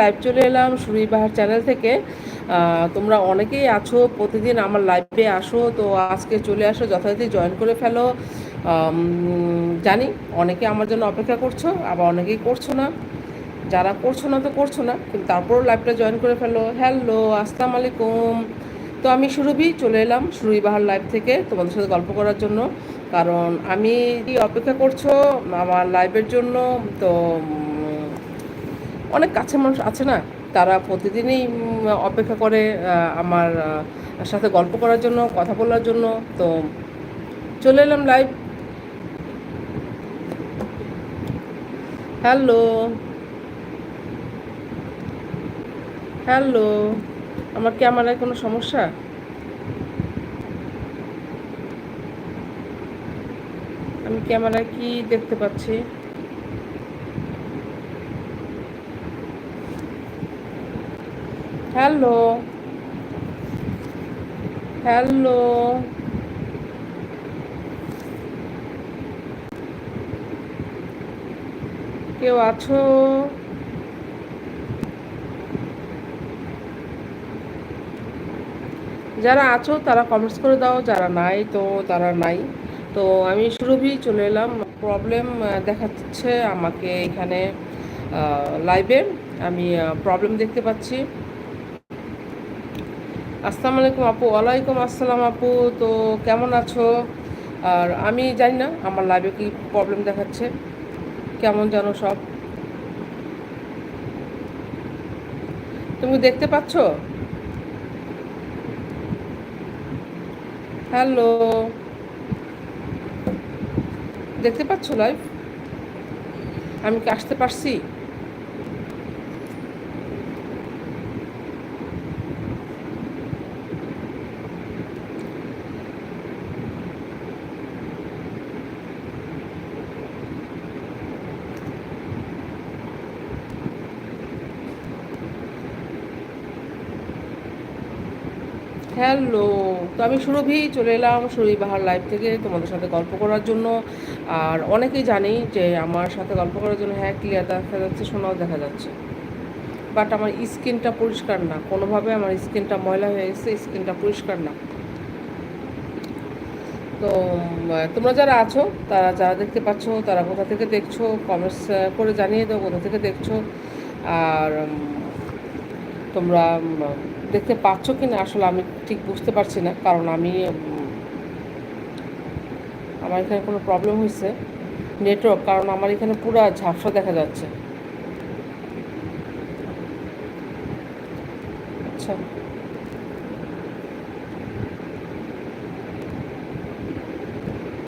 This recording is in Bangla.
লাইভ চলে এলাম সুরি বাহার চ্যানেল থেকে। তোমরা অনেকেই আছো, প্রতিদিন আমার লাইভে আসো, তো আজকে চলে আসো, যথারীতি জয়েন করে ফেলো। জানি অনেকে আমার জন্য অপেক্ষা করছ, আবার অনেকেই করছ না। যারা করছ না তো করছ না, কিন্তু তারপরও লাইভটা জয়েন করে ফেলো। হ্যালো আসসালাম আলাইকুম। তো আমি সুরভি, চলে এলাম সুরভি বাহার লাইভ থেকে তোমাদের সাথে গল্প করার জন্য। কারণ আমি অপেক্ষা করছ আমার লাইভের জন্য, তো অনেক কাছে মানুষ আছে না, তারা প্রতিদিনই অপেক্ষা করে আমার সাথে গল্প করার জন্য, কথা বলার জন্য। তো চলে এলাম লাইভ হ্যালো হ্যালো আমার ক্যামেরায় কোনো সমস্যা? আমি ক্যামেরায় কি দেখতে পাচ্ছি? হ্যালো হ্যালো কেউ আছো? যারা আছো, তারা কমেন্টস করে দাও। যারা নাই, তো তারা নাই। তো আমি সুরভি চলে এলাম। প্রবলেম দেখাচ্ছে আমাকে এখানে লাইভে আমি প্রবলেম দেখতে পাচ্ছি। আসসালামু আলাইকুম আপু, ওয়ালাইকুম আসসালাম আপু। তো কেমন আছো? আর আমি জানি না, আমার লাইভে কি প্রবলেম দেখাচ্ছে? কেমন জানো সব? তুমি দেখতে পাচ্ছ? হ্যালো দেখতে পাচ্ছ লাইভ আমি কি আসতে পারছি? হ্যালো। তো আমি সুরভি, চলে এলাম সুরভি বাহার লাইভ থেকে তোমাদের সাথে গল্প করার জন্য। আর অনেকেই জানি যে আমার সাথে গল্প করার জন্য হ্যাঁ ক্লিয়ার দেখা যাচ্ছে শোনাও দেখা যাচ্ছে। বাট আমার স্কিনটা পরিষ্কার না। কোনোভাবে আমার স্কিনটা ময়লা হয়ে গেছে স্কিনটা পরিষ্কার না। তো তোমরা যারা আছো, তারা যারা দেখতে পাচ্ছ, তারা কোথা থেকে দেখছ কমেন্টস করে জানিয়ে দাও কোথা থেকে দেখছ। আর তোমরা দেখতে পাচ্ছ কি না, আসলে আমি ঠিক বুঝতে পারছি না, কারণ আমি আমার এখানে কোনো প্রবলেম হয়েছে নেটওয়ার্ক কারণ আমার এখানে পুরো ঝাপসা দেখা যাচ্ছে। আচ্ছা।